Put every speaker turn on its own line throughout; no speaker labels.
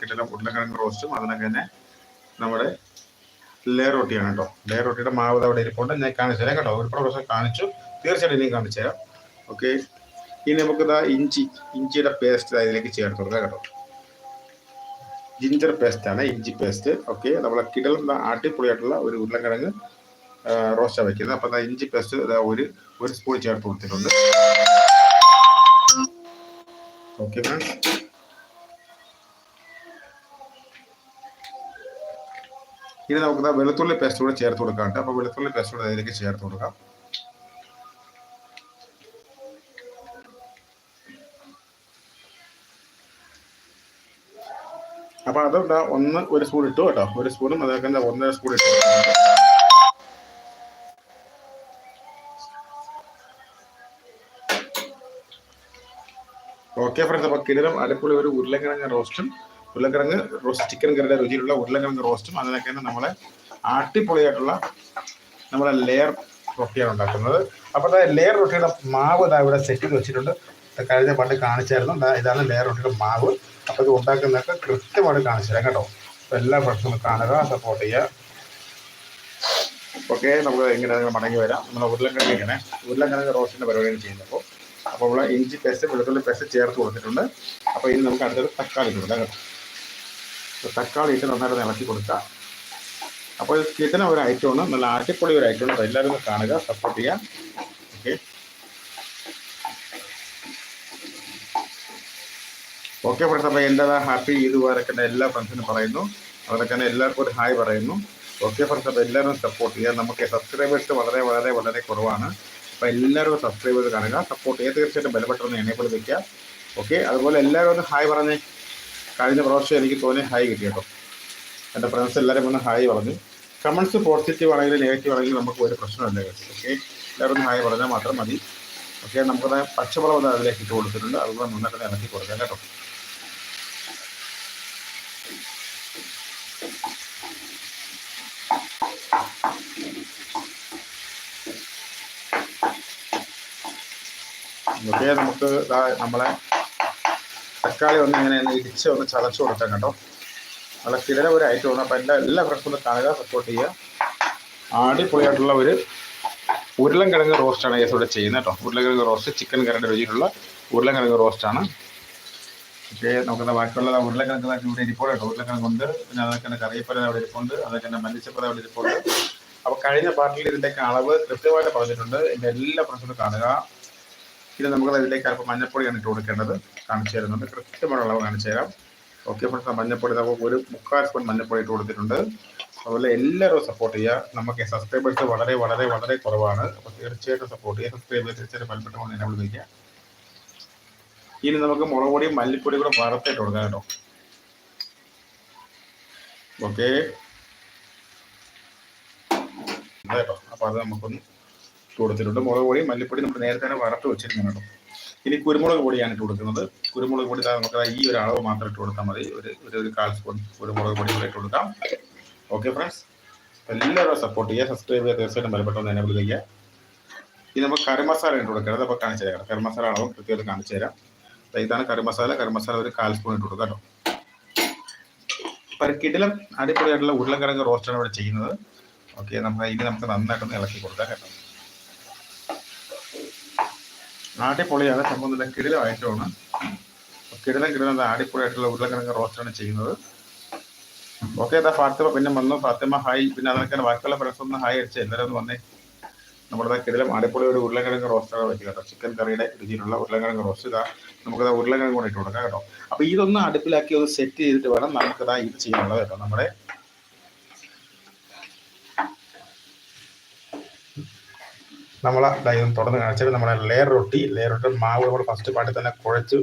കിട്ടുന്ന ഉരുളക്കിഴങ്ങ് റോസ്റ്റും അതിനൊക്കെ തന്നെ നമ്മുടെ ലെയർ റൊട്ടിയാണ് കേട്ടോ ലെയർ റൊട്ടിയുടെ മാവ് അവിടെ ഇരിപ്പുണ്ട്. ഞാൻ കാണിച്ചു തരാം കേട്ടോ. ഒരു പ്രാവശ്യം കാണിച്ചു. തീർച്ചയായിട്ടും ഇനിയും കാണിച്ചു തരാം. ഓക്കെ ഇനി നമുക്ക് ഇതാ ഇഞ്ചി ഇഞ്ചിയുടെ പേസ്റ്റ് അതിലേക്ക് ചേർത്ത് കൊടുക്കാം കേട്ടോ. ജിഞ്ചർ പേസ്റ്റ് ആണ് ഇഞ്ചി പേസ്റ്റ് ഓക്കെ നമ്മളെ കിടൽ അടിപൊളിയായിട്ടുള്ള ഒരു ഉരുളക്കിഴങ്ങ് റോസ്റ്റാണ് വെക്കുന്നത്. അപ്പം ഇഞ്ചി പേസ്റ്റ് ഒരു ഒരു സ്പൂൺ ചേർത്ത് കൊടുത്തിട്ടുണ്ട്. ഓക്കെ ഫ്രണ്ട്സ് ഇനി നമുക്ക് വെളുത്തുള്ളി പേസ്റ്റ് കൂടെ ചേർത്ത് കൊടുക്കാണ്ട് അപ്പോൾ വെളുത്തുള്ളി പേസ്റ്റ് കൂടെ അതിലേക്ക് ചേർത്ത് കൊടുക്കാം. അപ്പൊ അത് ഒന്ന് ഒരു സ്പൂൺ ഇട്ടു കേട്ടോ. ഒരു സ്പൂണും അതൊക്കെ ദാ ഒന്നര സ്പൂൺ ഇട്ടു. ഓക്കെ ഫ്രണ്ട്സ് അപ്പൊ കിടിലം അരപ്പുള്ളി ഒരു ഉരുളക്കിഴങ്ങ് റോസ്റ്റും ഉരുളക്കിഴങ്ങ് റോസ്റ്റ് ചിക്കൻ കറിയുടെ രുചിയിലുള്ള ഉരുളക്കിഴങ്ങ് റോസ്റ്റും അതിനൊക്കെയാണ് നമ്മളെ അടിപൊളിയായിട്ടുള്ള നമ്മളെ ലെയർ റൊട്ടിയാണ് ഉണ്ടാക്കുന്നത്. അപ്പോൾ ലെയർ റൊട്ടിയുടെ മാവ് ഇതാ ഇവിടെ സെറ്റിൽ വെച്ചിട്ടുണ്ട്. കഴിഞ്ഞ പണ്ട് കാണിച്ചായിരുന്നു. ഇതാണ് ലെയർ റൊട്ടിയുടെ മാവ്. അപ്പോൾ ഇത് ഉണ്ടാക്കുന്നതൊക്കെ കൃത്യമായിട്ട് കാണിച്ചു തരാം കേട്ടോ. അപ്പോൾ എല്ലാ ഫ്രണ്ട്സും കാണുക സപ്പോർട്ട് ചെയ്യുക. ഓക്കെ നമുക്ക് എങ്ങനെയാണ് മടങ്ങി വരാം. നമ്മൾ ഉരുളക്കിഴങ്ങ് ഇങ്ങനെ ഉരുളക്കിഴങ്ങ് റോസ്റ്റിന്റെ പരിപാടിയാണ് ചെയ്യുന്നത്. അപ്പോൾ നമ്മൾ ഇഞ്ചി പേസ്റ്റ് വെളുത്തുള്ളി പേസ്റ്റ് ചേർത്ത് കൊടുത്തിട്ടുണ്ട്. അപ്പോൾ ഇനി നമുക്ക് അടുത്തത് തക്കാളി കൊടുക്കാം കേട്ടോ. തക്കാളി ഇട്ട് നന്നായിട്ട് ഇളക്കി കൊടുക്കുക. അപ്പോൾ കിട്ടുന്ന ഒരു ഐറ്റമാണ് നല്ല അടിപൊളി ഒരു ഐറ്റമാണ് എല്ലാവരും ഒന്ന് കാണുക സപ്പോർട്ട് ചെയ്യുക. ഓക്കെ ഓക്കെ ഫ്രണ്ട്സ് അപ്പോൾ എന്റെ ഹാപ്പി ഈദ് മുബാറക്കിന്റെ എല്ലാ ഫ്രണ്ട്സിനും പറയുന്നു. അവരൊക്കെ എല്ലാവർക്കും ഒരു ഹായ് പറയുന്നു. ഓക്കെ ഫ്രണ്ട്സ് അപ്പോൾ എല്ലാവരും സപ്പോർട്ട് ചെയ്യുക. നമുക്ക് സബ്സ്ക്രൈബേഴ്സ് വളരെ വളരെ വളരെ കുറവാണ്. അപ്പോൾ എല്ലാവരും സബ്സ്ക്രൈബേഴ്സ് ചെയ്ത് കാണുക. സപ്പോർട്ട് ചെയ്യുക. തീർച്ചയായിട്ടും ബലപ്പെട്ടൊന്ന് എനേബിൾ വയ്ക്കുക ഓക്കെ അതുപോലെ എല്ലാവരും ഒന്ന് ഹായ് പറഞ്ഞേ കഴിഞ്ഞ പ്രാവശ്യം എനിക്ക് തോന്നി ഹായ് കിട്ടി കേട്ടോ. എന്റെ ഫ്രണ്ട്സ് എല്ലാവരും ഒന്ന് ഹായ് പറഞ്ഞു. കമൻസ് പോസിറ്റീവ് ആണെങ്കിലും നെഗറ്റീവ് ആണെങ്കിലും നമുക്ക് ഒരു പ്രശ്നമില്ല ഓക്കെ എല്ലാവരും ഒന്ന് ഹായ് പറഞ്ഞാൽ മാത്രം മതി. ഓക്കെ നമുക്കത് പച്ചമുളക് അതിലേക്ക് ഇട്ട് കൊടുത്തിട്ടുണ്ട്. അതുകൊണ്ട് നന്നായിട്ട് ഇറക്കി കൊടുക്കാം കേട്ടോ. ഓക്കെ നമുക്ക് നമ്മളെ തക്കാളി ഒന്ന് ഇങ്ങനെ ഇടിച്ച് ഒന്ന് ചതച്ച് കൊടുക്കാം കേട്ടോ. നല്ല ഒരു ഐറ്റമാണ് അപ്പോൾ എല്ലാ എല്ലാ ഫ്രണ്ട്സും ഒന്ന് കാണുക സപ്പോർട്ട് ചെയ്യുക. അടിപൊളിയായിട്ടുള്ള ഒരു ഉരുളൻകിഴങ്ങ് റോസ്റ്റാണ് യേസ് ഇവിടെ ചെയ്യുന്നത് കേട്ടോ. ഉരുളൻകിഴങ്ങ് റോസ്റ്റ് ചിക്കൻ കറിയുടെ രുചിയിലുള്ള ഉരുളൻകിഴങ്ങ് റോസ്റ്റാണ് ഓക്കെ നമുക്ക് ബാക്കിയുള്ള ഉരുളക്കിഴങ്ങ് ഇവിടെ ഇരിപ്പോൾ കേട്ടോ. ഉരുളക്കിഴങ്ങുണ്ട് പിന്നെ അതൊക്കെ തന്നെ കറിയപ്പല അവിടെ ഇരിപ്പുണ്ട് അതൊക്കെ തന്നെ മല്ലിച്ചപ്പല അവിടെ ഇരിപ്പുണ്ട്. അപ്പോൾ കഴിഞ്ഞ പാർട്ടിൽ ഇതിന്റെയൊക്കെ അളവ് കൃത്യമായിട്ട് പറഞ്ഞിട്ടുണ്ട്. എന്റെ എല്ലാ ഫ്രണ്ട്സും കാണുക. ഇത് നമുക്ക് അതിലേക്ക് അല്പം മഞ്ഞപ്പൊടിയാണ് ഇട്ട് കൊടുക്കേണ്ടത്. കാണിച്ചു തരുന്നുണ്ട്. കൃത്യമായ അളവ് കാണിച്ചു തരാം. ഓക്കെ ഫ്രണ്ട്സ് മഞ്ഞപ്പൊടി നമുക്ക് ഒരു മുക്കാൽ സ്പൂൺ മഞ്ഞപ്പൊടി ഇട്ട് കൊടുത്തിട്ടുണ്ട്. അതുപോലെ എല്ലാവരും സപ്പോർട്ട് ചെയ്യുക. നമുക്ക് സബ്സ്ക്രൈബേഴ്സ് വളരെ വളരെ വളരെ കുറവാണ്. അപ്പോൾ തീർച്ചയായിട്ടും സപ്പോർട്ട് ചെയ്യുക. സബ്സ്ക്രൈബ് ചെയ്ത് തീർച്ചയായിട്ടും ബലപ്പെട്ട എന്നെ വിളിക്കുക ഇനി നമുക്ക് മുളക് പൊടിയും മല്ലിപ്പൊടിയും കൂടെ വറുത്തിട്ട് കൊടുക്കാം കേട്ടോ. ഓക്കെ കേട്ടോ. അപ്പോൾ അത് നമുക്കൊന്ന് ഇട്ട് കൊടുത്തിട്ടുണ്ട്. മുളക് പൊടി മല്ലിപ്പൊടി നമ്മൾ നേരത്തെ തന്നെ വറുത്ത് വെച്ചിരുന്നു ഇനി കുരുമുളക് പൊടിയാണ് ഇട്ട് കൊടുക്കുന്നത്. കുരുമുളക് പൊടി നമുക്ക് ഈ ഒരു അളവ് മാത്രം ഇട്ട് കൊടുത്താൽ മതി. ഒരു ഒരു കാൽ സ്പൂൺ കുരുമുളക് പൊടി കൂടെ ഇട്ട് കൊടുക്കാം. ഓക്കെ ഫ്രണ്ട്സ് എല്ലാവരും സപ്പോർട്ട് ചെയ്യുക. സബ്സ്ക്രൈബ് ചെയ്യുക. തീർച്ചയായിട്ടും ബലപ്പെട്ടെന്ന് എന്നെ വിളിക്കുക. ഇനി നമുക്ക് കറി മസാല ഇട്ട് കൊടുക്കരുത്. അപ്പോൾ കാണിച്ചു തരാം. കറി മസാല അളവ് കൃത്യമായിട്ട് കാണിച്ചു തരാം. ഇതാണ് കറി മസാല. കറി മസാല ഒരു കാൽ സ്പൂൺ ഇട്ട് കൊടുക്കാം കേട്ടോ. പരിക്കിടിലും അടിപൊളിയായിട്ടുള്ള ഉരുളക്കിഴങ്ങ് റോസ്റ്റാണ് ഇവിടെ ചെയ്യുന്നത്. ഓക്കെ നമുക്ക് ഇനി നമുക്ക് നന്നായിട്ടൊന്ന് ഇളക്കി കൊടുക്കാം കേട്ടോ. അടിപൊളിയാണ്. സംഭവം നല്ല കിടിലം ഐറ്റമാണ്. കിടിലം കിടിലം അടിപൊളിയായിട്ടുള്ള ഉരുളക്കിഴങ്ങ് റോസ്റ്റാണ് ചെയ്യുന്നത്. ഓക്കെ അതാ ഫാത്തിമ പിന്നെ വന്നു. ഫാത്തിമ ഹായ് പിന്നെ അതൊക്കെ ബാക്കിയുള്ള ഫ്രണ്ട്സ് ഒന്ന് ഹായ് അടിച്ച് എല്ലാവരും ഒന്ന് വന്നേ. നമ്മുടെ കിടിലം അടിപൊളി ഒരു ഉരുളക്കിഴങ്ങ് റോസ്റ്റാണ് വയ്ക്കുക കേട്ടോ. ചിക്കൻ കറിയുടെ രുചിയിലുള്ള ഉരുളക്കിഴങ്ങ് റോസ്റ്റ് ഇതാ നമുക്കത് ഉരുളക്കിഴങ്ങ് കൂടെ ഇട്ട് കൊടുക്കാം കേട്ടോ. അപ്പോൾ ഇതൊന്ന് അടുപ്പിലാക്കി ഒന്ന് സെറ്റ് ചെയ്തിട്ട് വേണം നമുക്കിതാ ഇത് ചെയ്യാനുള്ളത് കേട്ടോ. നമ്മുടെ നമ്മൾ ഇതും തുടർന്ന് കാണിച്ചാൽ നമ്മുടെ ലെയർ റൊട്ടി ലെയർ റൊട്ടി മാവ് നമ്മൾ ഫസ്റ്റ് പാട്ടിൽ തന്നെ കുഴച്ച്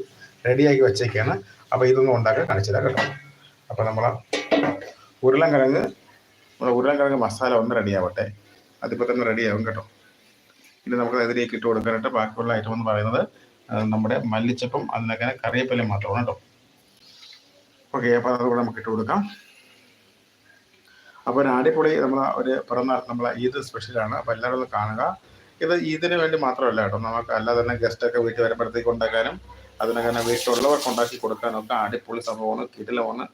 റെഡിയാക്കി വെച്ചേക്കാണ്. അപ്പോൾ ഇതൊന്നും ഉണ്ടാക്കാൻ കാണിച്ചു തരാം കേട്ടോ. അപ്പോൾ നമ്മൾ ഉരുളൻകിഴങ്ങ് നമ്മുടെ ഉരുളൻകിഴങ്ങ് മസാല ഒന്ന് റെഡിയാവട്ടെ അതിപ്പോൾ തന്നെ റെഡിയാവും കേട്ടോ. ഇനി നമുക്ക് അതിലേക്ക് ഇട്ട് കൊടുക്കാനായിട്ട് ബാക്കിയുള്ള ഐറ്റം എന്ന് പറയുന്നത് നമ്മുടെ മല്ലിച്ചപ്പം അതിനൊക്കെ കറിവേപ്പില മാത്രമാണ് കേട്ടോ. ഓക്കെ അപ്പോൾ അതുകൂടെ നമുക്ക് ഇട്ട് കൊടുക്കാം. അപ്പോൾ ഒരു അടിപൊളി നമ്മൾ ഒരു പിറന്നാൾ നമ്മളെ ഈദ് സ്പെഷ്യലാണ് അപ്പോൾ എല്ലാവരും ഒന്ന് കാണുക. ഇത് ഇതിന് വേണ്ടി മാത്രമല്ല കേട്ടോ. നമുക്ക് അല്ലാതെ തന്നെ ഗസ്റ്റൊക്കെ വീട്ടിൽ വരുമ്പോഴത്തേക്ക് ഉണ്ടാക്കാനും അതിനങ്ങനെ വീട്ടിലുള്ളവർക്ക് ഉണ്ടാക്കി കൊടുക്കാനും ഒക്കെ അടിപൊളി സംഭവമാണ്. കിടിലമാണ്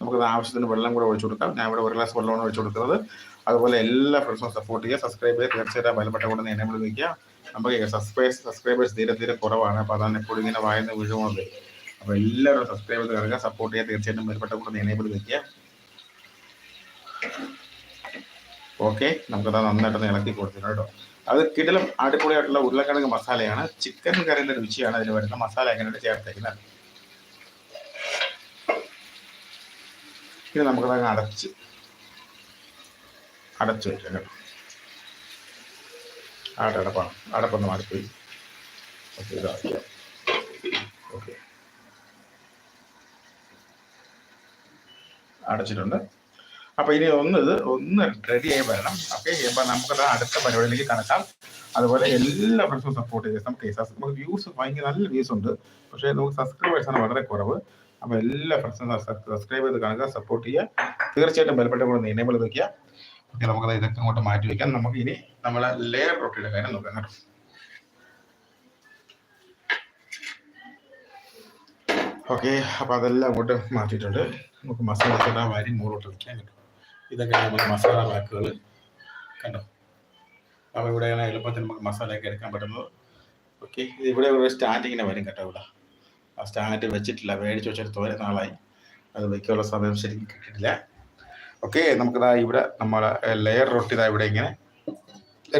നമുക്ക് ആവശ്യത്തിന് വെള്ളം കൂടെ ഒഴിച്ചു കൊടുക്കാം. ഞാൻ ഇവിടെ ഒരു ഗ്ലാസ് വെള്ളമാണ് ഒഴിച്ചു കൊടുക്കുന്നത്. അതുപോലെ എല്ലാ ഫ്രണ്ട്സും സപ്പോർട്ട് ചെയ്യുക. സബ്സ്ക്രൈബ് ചെയ്യുക തീർച്ചയായിട്ടും ബലപ്പെട്ട കൂടെ എനേബിൾ വിളിക്കുക നമുക്ക് സബ്സ്ക്രൈബ് സബ്സ്ക്രൈബേഴ്സ് തീരെ തീരെ കുറവാണ്. അപ്പോൾ അതാണ് എപ്പോഴും ഇങ്ങനെ വായന വീഴുന്നത്. അപ്പോൾ എല്ലാവരും സബ്സ്ക്രൈബ് ചെയ്ത് കിടക്കുക സപ്പോർട്ട് ചെയ്യുക. തീർച്ചയായിട്ടും ബലപ്പെട്ട കൂടെ എനേബിൾ വയ്ക്കുക ഓക്കെ നമുക്കത് നന്നായിട്ട് ഇളക്കി കൊടുത്തിട്ടുണ്ട് കേട്ടോ. അത് കിടലും അടിപൊളിയായിട്ടുള്ള ഉരുളക്കിഴങ്ങ് മസാലയാണ്. ചിക്കൻ കറിയുടെ രുചിയാണ് അതിന് വരുന്ന മസാല എങ്ങനെയാണ് ചേർത്തേക്കുന്നത്. ഇനി നമുക്കത് അടച്ച് അടച്ചു വയ്ക്കാം കേട്ടോ. ആട്ടെ അടപ്പാണ് അടപ്പൊന്ന് മാറിപ്പോയി. ഓക്കെ ഇതാക്കിയ ഓക്കെ. അടച്ചിട്ടുണ്ട്. അപ്പൊ ഇനി ഒന്ന് ഇത് ഒന്ന് റെഡി ആയി വരണം. ഓക്കെ അപ്പൊ നമുക്കത് അടുത്ത പരിപാടിയിലേക്ക് കണക്കാം അതുപോലെ എല്ലാ ഫ്രണ്ട്സും സപ്പോർട്ട് ചെയ്ത് നമുക്ക് നമുക്ക് വ്യൂസ് ഭയങ്കര നല്ല വ്യൂസ് ഉണ്ട്. പക്ഷേ നമുക്ക് സബ്സ്ക്രൈബേഴ്സ് ആണ് വളരെ കുറവ്. അപ്പൊ എല്ലാ ഫ്രണ്ട്സും സബ്സ്ക്രൈബ് ചെയ്ത് കാണുക സപ്പോർട്ട് ചെയ്യുക. തീർച്ചയായിട്ടും ബലപ്പെട്ട കൂടെ എനേബിൾ വെക്കുക. ഓക്കെ നമുക്കത് ഇതൊക്കെ അങ്ങോട്ട് മാറ്റി വെക്കാം. നമുക്ക് ഇനി നമ്മളെ ലെയർ റൊട്ടിയുടെ കാര്യം നോക്കാം കേട്ടോ. ഓക്കെ അപ്പൊ അതെല്ലാം അങ്ങോട്ട് മാറ്റിയിട്ടുണ്ട്. നമുക്ക് മസാല വാരി മുകളിലോട്ട് വയ്ക്കാൻ കേട്ടോ ഇതൊക്കെ നമുക്ക് മസാല വാക്കുകൾ കണ്ടോ? അപ്പോൾ ഇവിടെയാണ് എളുപ്പത്തിൽ നമുക്ക് മസാലയൊക്കെ എടുക്കാൻ പറ്റുന്നത്. ഓക്കെ ഇവിടെ ഒരു സ്റ്റാൻഡിങ്ങിനെ വരും കേട്ടോ ഇവിടെ. ആ സ്റ്റാൻഡ് വെച്ചിട്ടില്ല മേടിച്ച് വെച്ചിട്ട് തോരെ നാളായി. അത് വയ്ക്കാനുള്ള സമയം ശരിക്കും കിട്ടിയിട്ടില്ല. ഓക്കെ നമുക്കിതാ ഇവിടെ നമ്മൾ ലെയർ റൊട്ടി ഇതാ ഇവിടെ ഇങ്ങനെ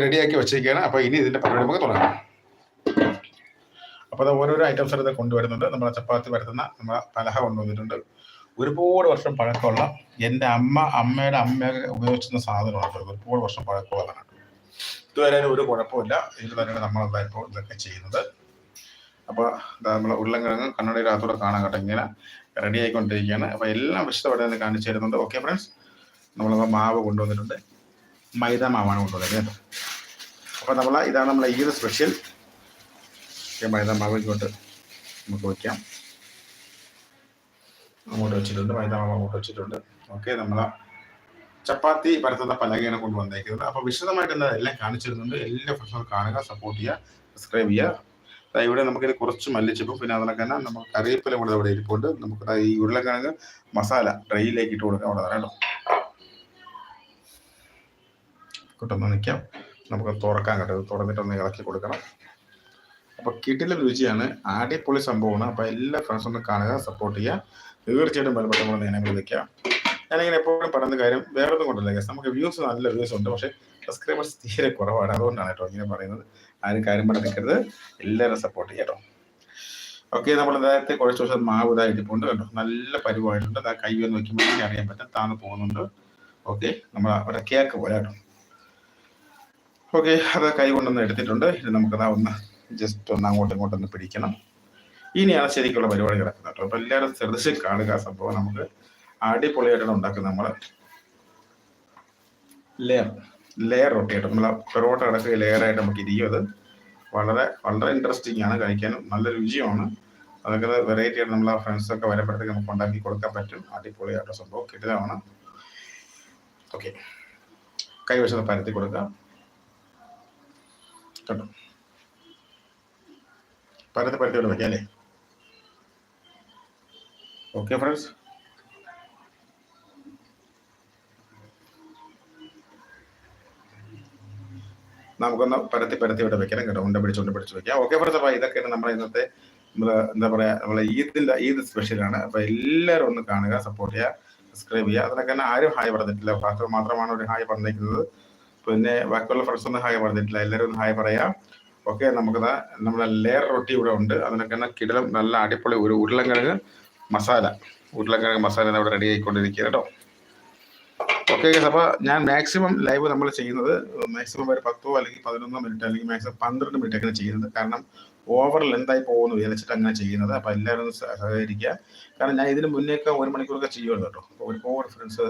റെഡിയാക്കി വെച്ചിരിക്കുകയാണ്. അപ്പോൾ ഇനി ഇതിന്റെ പരിപാടി നമുക്ക് തുടങ്ങാം. അപ്പോൾ അത് ഓരോരോ ഐറ്റംസ് എടുത്ത് കൊണ്ടുവരുന്നുണ്ട്. നമ്മളെ ചപ്പാത്തി വരുത്തുന്ന നമ്മളെ പലഹ കൊണ്ടുവന്നിട്ടുണ്ട്. ഒരുപാട് വർഷം പഴക്കമുള്ള എന്റെ അമ്മ അമ്മയുടെ അമ്മയൊക്കെ ഉപയോഗിച്ചിരുന്ന സാധനമാണ്. ഒരുപാട് വർഷം പഴക്കമുള്ളതാണ് ഇതുവരെ ഒരു കുഴപ്പമില്ല ഇതിൽ തന്നെയാണ് നമ്മളെന്താ ഇപ്പോൾ ഇതൊക്കെ ചെയ്യുന്നത്. അപ്പോൾ നമ്മൾ ഉരുളൻകിഴങ്ങ് കണ്ണടയിലകത്തൂടെ കാണാൻ കേട്ടോ. ഇങ്ങനെ റെഡി ആയിക്കൊണ്ടിരിക്കുകയാണ്. അപ്പോൾ എല്ലാം വിശദമായിട്ട് തന്നെ കാണിച്ചു തരുന്നുണ്ട്. ഓക്കെ ഫ്രണ്ട്സ് നമ്മൾ മാവ് കൊണ്ടുവന്നിട്ടുണ്ട്. മൈദ മാവാണ് കൊണ്ടുവന്നത് അപ്പോൾ നമ്മൾ ഇതാണ് നമ്മളെ ഈ ഒരു സ്പെഷ്യൽ മൈദ മാവ് ഇങ്ങോട്ട് നമുക്ക് വയ്ക്കാം. അങ്ങോട്ട് വെച്ചിട്ടുണ്ട് മൈദ മാവ് അങ്ങോട്ട് വെച്ചിട്ടുണ്ട്. ഓക്കെ നമ്മളെ ചപ്പാത്തി പരത്തുന്ന പലകയാണ് കൊണ്ടുവന്നേക്കുന്നത് അപ്പോൾ വിശദമായിട്ട് എന്താ എല്ലാം കാണിച്ചിരുന്നുണ്ട്. എല്ലാ പ്രശ്നവും കാണുക സപ്പോർട്ട് ചെയ്യുക സബ്സ്ക്രൈബ് ചെയ്യുക. ഇവിടെ നമുക്കിത് കുറച്ച് മല്ലിച്ചപ്പും പിന്നെ അതിനൊക്കെ തന്നെ നമുക്ക് കറിവേപ്പില കൂടെ ഇവിടെ ഇരിപ്പുണ്ട്. നമുക്ക് ഈ ഉരുളക്കിഴങ്ങ് മസാല ഡ്രൈയിലേക്ക് ഇട്ട് കൊടുക്കാം അവിടെ കേട്ടോ. കിട്ടുന്ന നിൽക്കാം. നമുക്ക് തുറക്കാൻ കേട്ടോ. തുറന്നിട്ടൊന്ന് ഇളക്കി കൊടുക്കണം. അപ്പോൾ കിട്ടിലെ രുചിയാണ്. അടിപൊളി സംഭവമാണ്. അപ്പോൾ എല്ലാ ഫ്രണ്ട്സും ഒന്ന് കാണുക സപ്പോർട്ട് ചെയ്യുക. തീർച്ചയായിട്ടും ബലപ്പെട്ട നമ്മൾ നേരെ വിളിക്കാം. ഞാനിങ്ങനെ എപ്പോഴും പറയുന്ന കാര്യം വേറെ ഒന്നും കൊണ്ടല്ല ഗസ് നമുക്ക് വ്യൂസ് നല്ല വ്യൂസ് ഉണ്ട്. പക്ഷേ സബ്സ്ക്രൈബേഴ്സ് തീരെ കുറവാണ്. അതുകൊണ്ടാണ് കേട്ടോ ഇങ്ങനെ പറയുന്നത്. ആരും കാര്യം പറഞ്ഞിരിക്കരുത് എല്ലാവരും സപ്പോർട്ട് ചെയ്യാം കേട്ടോ. ഓക്കെ നമ്മൾ നേരത്തെ കുറച്ച് ദിവസം മാവ് ഇതായിട്ടിപ്പോണ്ട് കേട്ടോ. നല്ല പരിവായിട്ടുണ്ട്. ആ കൈ ഒന്ന് വെക്കുമ്പോൾ അറിയാൻ പറ്റും. താന്ന് പോകുന്നുണ്ട്. ഓക്കെ നമ്മൾ അവിടെ കേക്ക് പോലെ കേട്ടോ. ഓക്കെ അത് കൈ കൊണ്ടൊന്ന് എടുത്തിട്ടുണ്ട്. ഇനി നമുക്കതാ ഒന്ന് ജസ്റ്റ് ഒന്ന് അങ്ങോട്ടും ഇങ്ങോട്ടും ഒന്ന് പിടിക്കണം. ഇനിയാണ് ശരിക്കുള്ള പരിപാടി കിടക്കുന്നത് കേട്ടോ. അപ്പോൾ എല്ലാവരും ശ്രദ്ധിച്ച് കാണുക. സംഭവം നമുക്ക് അടിപൊളിയായിട്ടാണ് ഉണ്ടാക്കുന്നത് നമ്മൾ ലെയർ ലെയർ റൊട്ടി ആയിട്ട് നമ്മൾ പെറോട്ട കിടക്കുക ലെയറായിട്ട് നമുക്ക് ഇരിക്കും അത്. വളരെ വളരെ ഇൻട്രസ്റ്റിംഗ് ആണ്. കഴിക്കാനും നല്ല രുചിയാണ് അതൊക്കെ വെറൈറ്റി ആയിട്ട് നമ്മൾ ഫ്രണ്ട്സൊക്കെ വരുമ്പോഴത്തേക്ക് നമുക്ക് ഉണ്ടാക്കി കൊടുക്കാൻ പറ്റും. അടിപൊളിയായിട്ട് സംഭവം. കിട്ടുന്നതാണ് ഓക്കെ കൈവശം പരത്തി കൊടുക്കാം. കേട്ടോ. പരത്തി പരത്തി കൊണ്ട് വയ്ക്കാം അല്ലേ? ഓക്കെ ഫ്രണ്ട്സ് നമുക്കൊന്ന് പരത്തി പരത്തി ഇവിടെ വെക്കണം കേട്ടോ. ഉണ്ട പിടിച്ച് ഉണ്ട പിടിച്ച് വെക്കാം. ഓക്കെ ഫ്രണ്ട്സ് അപ്പോൾ ഇതൊക്കെയാണ് നമ്മുടെ ഇന്നത്തെ നമ്മൾ എന്താ പറയാ നമ്മളെ ഈദിന്റെ ഈദ് സ്പെഷ്യലാണ് അപ്പോൾ എല്ലാവരും ഒന്ന് കാണുക സപ്പോർട്ട് ചെയ്യുക സബ്സ്ക്രൈബ് ചെയ്യുക. അതിനൊക്കെ തന്നെ ആരും ഹായ് പറഞ്ഞിട്ടില്ല. ഫാസ്റ്റർ മാത്രമാണ് ഒരു ഹായ് പറഞ്ഞിരിക്കുന്നത്. പിന്നെ ബാക്കിയുള്ള ഫ്രണ്ട്സ് ഒന്നും ഹായ് പറഞ്ഞിട്ടില്ല. എല്ലാവരും ഒന്ന് ഹായ് പറയാം. ഓക്കെ നമുക്കത് നമ്മുടെ ലെയർ റൊട്ടി ഇവിടെ ഉണ്ട്. അതിനൊക്കെ തന്നെ കിടലം നല്ല അടിപൊളി ഒരു ഉരുളക്കിഴങ്ങ് മസാല. ഉരുളക്കിഴങ്ങ് മസാല ഇവിടെ റെഡി ആയിക്കൊണ്ടിരിക്കുക കേട്ടോ. ഓക്കെ അപ്പോൾ ഞാൻ മാക്സിമം ലൈവ് നമ്മൾ ചെയ്യുന്നത് മാക്സിമം ഒരു പത്തോ അല്ലെങ്കിൽ പതിനൊന്നോ മിനിറ്റ് അല്ലെങ്കിൽ മാക്സിമം പന്ത്രണ്ട് മിനിറ്റ് ഒക്കെയാണ് ചെയ്യുന്നത്. കാരണം ഓവർ ലെന്തായി പോകുന്നു വിചാരിച്ചിട്ട് അങ്ങനെ ചെയ്യുന്നത്. അപ്പോൾ എല്ലാവരും സഹകരിക്കുക. കാരണം ഞാൻ ഇതിന് മുന്നേയൊക്കെ ഒരു മണിക്കൂറൊക്കെ ചെയ്യുമല്ലോ കേട്ടോ. അപ്പോൾ ഒരുപാട് ഫ്രണ്ട്സ്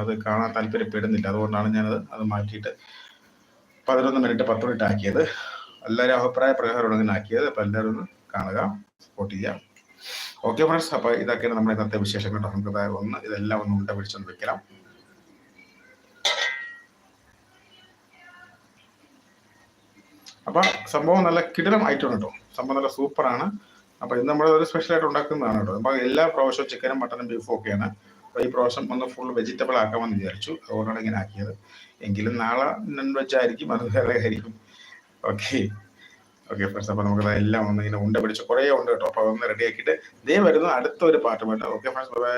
അത് കാണാൻ താല്പര്യപ്പെടുന്നില്ല. അതുകൊണ്ടാണ് ഞാനത് അത് മാറ്റിയിട്ട് പതിനൊന്ന് മിനിറ്റ് പത്ത് മിനിറ്റ് ആക്കിയത്. എല്ലാവരും അഭിപ്രായ പ്രകാരമാണ് ഇങ്ങനെ ആക്കിയത്. അപ്പോൾ എല്ലാവരും ഒന്ന് കാണുക സപ്പോർട്ട് ചെയ്യുക. ഓക്കെ ഫ്രണ്ട്സ് അപ്പോൾ ഇതൊക്കെയാണ് നമ്മുടെ ഇന്നത്തെ വിശേഷം കേട്ടോ നമുക്ക് ഒന്ന് ഇതെല്ലാം ഒന്ന് ഉണ്ട പിടിച്ചൊന്ന് വെക്കണം അപ്പൊ സംഭവം നല്ല കിടിലം ഐറ്റം കേട്ടോ സംഭവം നല്ല സൂപ്പറാണ് അപ്പോൾ ഇത് നമ്മൾ ഒരു സ്പെഷ്യൽ ആയിട്ട് ഉണ്ടാക്കുന്നതാണ് കേട്ടോ അപ്പോൾ എല്ലാ പ്രാവശ്യവും ചിക്കനും മട്ടനും ബീഫും ഒക്കെയാണ് അപ്പോൾ ഈ പ്രാവശ്യം ഒന്ന് ഫുൾ വെജിറ്റബിൾ ആക്കാമെന്ന് വിചാരിച്ചു. അതുകൊണ്ടാണ് ഇങ്ങനെ ആക്കിയത്. എങ്കിലും നാളെ നോൺ വെജ് ആയിരിക്കും അത് വേറെ ആയിരിക്കും. ഓക്കെ. ഓക്കെ ഫ്രണ്ട്സ് അപ്പോൾ നമുക്ക് എല്ലാം ഒന്ന് ഇങ്ങനെ ഉണ്ട പിടിച്ച് കുറേ ഉണ്ട് കേട്ടോ. അപ്പോൾ അതൊന്ന് റെഡി ആക്കിയിട്ട് ഇതേ വരുന്ന അടുത്ത ഒരു പാട്ട് വേണ്ട ഓക്കെ ഫ്രണ്ട്സ് ബൈ